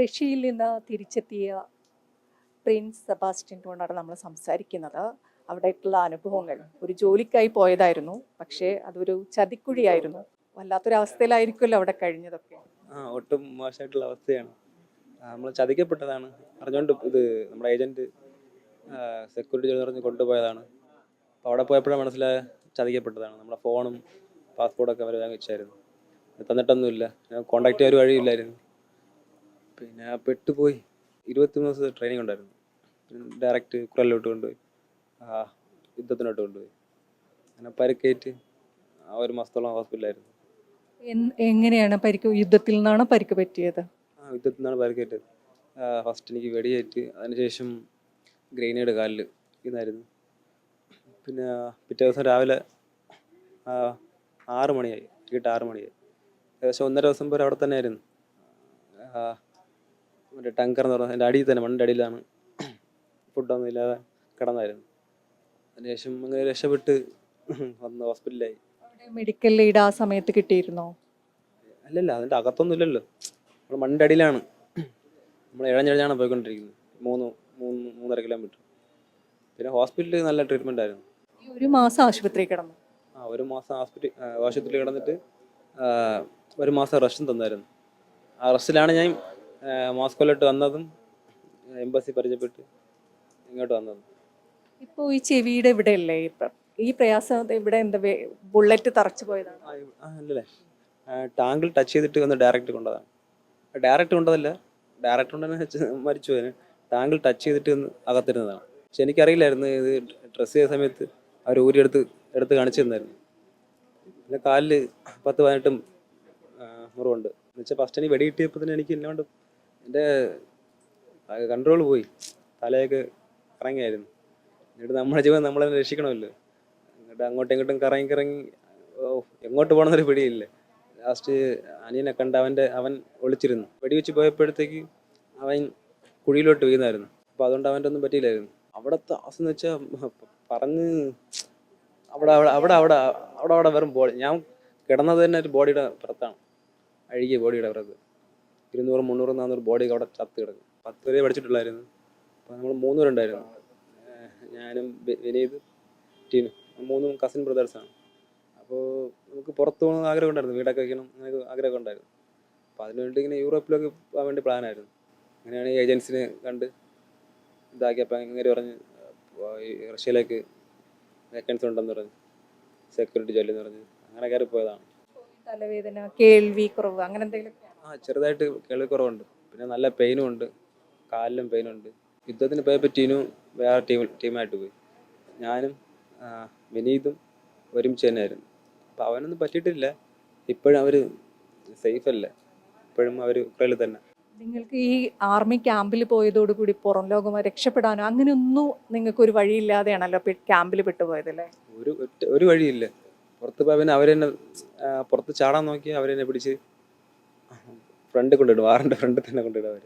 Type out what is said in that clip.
റഷ്യയിൽ നിന്ന് തിരിച്ചെത്തിയ പ്രിൻസ് സെബാസ്റ്റ്യനോടാണ് നമ്മൾ സംസാരിക്കുന്നത്. അവിടേക്കുള്ള അനുഭവങ്ങൾ. ഒരു ജോലിക്കായി പോയതായിരുന്നു. പക്ഷേ അതൊരു ചതിക്കുഴിയായിരുന്നു. വല്ലാത്തൊരവസ്ഥയിലായിരിക്കുമല്ലോ അവിടെ കഴിഞ്ഞതൊക്കെ. ആ ഒട്ടും മോശമായിട്ടുള്ള അവസ്ഥയാണ്. നമ്മൾ ചതിക്കപ്പെട്ടതാണ്. അറിഞ്ഞുകൊണ്ട് ഇത് നമ്മുടെ ഏജന്റ് സെക്യൂരിറ്റി ജോലി പറഞ്ഞ് കൊണ്ടുപോയതാണ്. അപ്പോൾ അവിടെ പോയപ്പോഴാണ് മനസ്സിലായ ചതിക്കപ്പെട്ടതാണ്. നമ്മുടെ ഫോണും പാസ്പോർട്ടൊക്കെ അവർ വാങ്ങിച്ചായിരുന്നു. തന്നിട്ടൊന്നുമില്ല. കോണ്ടാക്ട് ചെയ്യാൻ ഒരു വഴിയില്ലായിരുന്നു. പിന്നെ പെട്ടുപോയി. ഇരുപത്തിമൂന്ന് ദിവസത്തെ ട്രെയിനിങ് ഉണ്ടായിരുന്നു. ഡയറക്റ്റ് കുറലിലോട്ട് കൊണ്ടുപോയി. ആ യുദ്ധത്തിനോട്ട് കൊണ്ടുപോയി. അങ്ങനെ പരിക്കേറ്റ് ആ ഒരു മാസത്തോളം ഹോസ്പിറ്റലായിരുന്നു എങ്ങനെയാണ് പരിക്ക് യുദ്ധത്തിൽ നിന്നാണ് പരിക്ക് പറ്റിയത്? ആ യുദ്ധത്തിൽ നിന്നാണ് പരിക്കേറ്റത് ഫസ്റ്റ് എനിക്ക് വെടിയേറ്റ് അതിനുശേഷം ഗ്രൈനേഡ് കാലിൽ ഇന്നായിരുന്നു പിന്നെ പിറ്റേ ദിവസം രാവിലെ ആറ് മണിയായി. വൈകിട്ട് ആറ് മണിയായി. ഏകദേശം ഒന്നര ദിവസം വരെ അവിടെ തന്നെ ആയിരുന്നു ആ, മറ്റേ ടങ്കർ എന്ന് പറഞ്ഞാൽ എന്റെ അടിയിൽ തന്നെ മണ്ണിന്റെ അടിയിലാണ് ഫുഡൊന്നും ഇല്ലാതെ കിടന്നായിരുന്നു. അതിനുശേഷം അങ്ങനെ രക്ഷപ്പെട്ട് വന്ന് ഹോസ്പിറ്റലിലായി മെഡിക്കൽ ലീഡ് ആ സമയത്ത് കിട്ടിയിരുന്നോ? അല്ലല്ല അതിന്റെ അകത്തൊന്നും ഇല്ലല്ലോ. നമ്മൾ മണ്ണിന്റെ അടിയിലാണ്. നമ്മൾ ഇഴഞ്ഞിഴഞ്ഞാണ് പോയിക്കൊണ്ടിരിക്കുന്നത്. മൂന്ന് മൂന്ന് മൂന്നര കിലോമീറ്റർ പിന്നെ ഹോസ്പിറ്റലിൽ നല്ല ട്രീറ്റ്മെന്റ് ആയിരുന്നു. ഒരു മാസം ആശുപത്രി കിടന്നു. ആ ഒരു മാസം ആശുപത്രി ആശുപത്രിയിൽ കിടന്നിട്ട് ഒരു മാസം റെസ്റ്റും തന്നായിരുന്നു. ആ റെസ്റ്റിലാണ് ഞാൻ മോസ്കോയിലോട്ട് വന്നതും എംബസി പരിചയപ്പെട്ട് ഇങ്ങോട്ട് വന്നതും. ഇപ്പോൾ ഈ ചെവിയുടെ ഇവിടെ അല്ലേ? ഇപ്പം ഈ പ്രയാസം ഇവിടെ എന്താ ബുള്ളറ്റ് തറച്ചു പോയതാണ്? അല്ലല്ലേ ടാങ്കിൽ ടച്ച് ചെയ്തിട്ട് വന്ന് ഡയറക്റ്റ് കൊണ്ടതാണ്. ഡയറക്റ്റ് കൊണ്ടതല്ല ഡയറക്റ്റ് കൊണ്ടുതന്നെ മരിച്ചു പോയതിന്. ടാങ്കിൽ ടച്ച് ചെയ്തിട്ട് വന്ന് അകത്തിരുന്നതാണ്. പക്ഷെ എനിക്കറിയില്ലായിരുന്നു ഇത് ഡ്രസ്സ് ചെയ്ത സമയത്ത് അവർ ഊരിയെടുത്ത് എടുത്ത് കാണിച്ചു തന്നായിരുന്നു. പിന്നെ കാലിൽ പത്ത് പതിനെട്ടും മുറിവുണ്ട്. എന്നുവെച്ചാൽ ഫസ്റ്റ് എനിക്ക് വെടി കിട്ടിയപ്പോൾ തന്നെ എനിക്ക് എന്നെ കൊണ്ട് എന്റെ കൺട്രോൾ പോയി. തലയൊക്കെ കറങ്ങിയായിരുന്നു. എന്നിട്ട് നമ്മുടെ ജീവൻ നമ്മളെ രക്ഷിക്കണമല്ലോ. എന്നിട്ട് അങ്ങോട്ടും ഇങ്ങോട്ടും കറങ്ങി കറങ്ങി ഓ എങ്ങോട്ട് പോകണമെന്നൊരു പിടിയില്ല. ലാസ്റ്റ് അനിയനെ കണ്ട് അവന്റെ അവൻ ഒളിച്ചിരുന്നു. വെടിവെച്ച് പോയപ്പോഴത്തേക്ക് അവൻ കുഴിയിലോട്ട് വീണായിരുന്നു. അപ്പോൾ അതുകൊണ്ട് അവന്റെ ഒന്നും പറ്റിയില്ലായിരുന്നു. അവിടുത്തെ അവസ്ഥ എന്ന് വെച്ചാൽ പറഞ്ഞ് അവിടെ അവിടെ അവിടെ അവിടെ അവിടെ അവിടെ വെറും ബോഡി ഞാൻ കിടന്നത് തന്നെ ഒരു ബോഡിയുടെ പുറത്താണ്. അഴുകിയ ബോഡിയുടെ പുറത്ത്. ഇരുന്നൂറ് മുന്നൂറ് നാന്നൂറ് ബോഡി അവിടെ ചത്ത് കിടക്കും. പത്ത് വരെ പഠിച്ചിട്ടുള്ളായിരുന്നു. അപ്പോൾ നമ്മൾ മൂന്നുപേരുണ്ടായിരുന്നു ഉണ്ടായിരുന്നു. ഞാനും വിനീത് ടീനും മൂന്നും കസിൻ ബ്രദേഴ്സാണ് അപ്പോൾ നമുക്ക് പുറത്ത് പോകണമെന്ന് ആഗ്രഹം ഉണ്ടായിരുന്നു. വീടൊക്കെ വയ്ക്കണം അങ്ങനെ ആഗ്രഹം ഉണ്ടായിരുന്നു. അപ്പോൾ അതിനുവേണ്ടി ഇങ്ങനെ യൂറോപ്പിലൊക്കെ പോകാൻ വേണ്ടി പ്ലാനായിരുന്നു അങ്ങനെയാണ് ഏജൻസിനെ കണ്ട് ഇതാക്കിയപ്പോൾ ഇങ്ങനെ പറഞ്ഞ് റഷ്യയിലേക്ക് വേക്കൻസി ഉണ്ടെന്ന് പറഞ്ഞു സെക്യൂരിറ്റി ജോലി എന്ന് പറഞ്ഞ് അങ്ങനെ കയറി പോയതാണ് തലവേദന കേൾവി കുറവ് അങ്ങനെ എന്തെങ്കിലും ആ ചെറുതായിട്ട് കേൾവിക്കുറവുണ്ട്. പിന്നെ നല്ല പെയിനും ഉണ്ട്. കാലിലും പെയിനുണ്ട് യുദ്ധത്തിന് പോയപ്പോൾ ടീനും വേറെ ടീം ടീമായിട്ട് പോയി. ഞാനും വിനീതും ഒരുമിച്ച് തന്നെയായിരുന്നു. അപ്പോൾ അവനൊന്നും പറ്റിയിട്ടില്ല. ഇപ്പോഴും അവർ സേഫ് അല്ല. ഇപ്പോഴും അവർ ഉക്രൈനിൽ തന്നെ. നിങ്ങൾക്ക് ഈ ആർമി ക്യാമ്പിൽ പോയതോടുകൂടി പുറം ലോകം രക്ഷപ്പെടാനോ അങ്ങനെയൊന്നും നിങ്ങൾക്ക് ഒരു വഴിയില്ലാതെയാണല്ലോ ക്യാമ്പിൽ പെട്ടുപോയതല്ലേ ഒരു ഒരു വഴിയില്ല. പുറത്ത് പോയാൽ പിന്നെ അവരെന്നെ പുറത്ത് ചാടാൻ നോക്കി അവരെന്നെ പിടിച്ച് ഫ്രണ്ട് കൊണ്ടിടും വാറിന്റെ ഫ്രണ്ട് തന്നെ കൊണ്ടിടും അവർ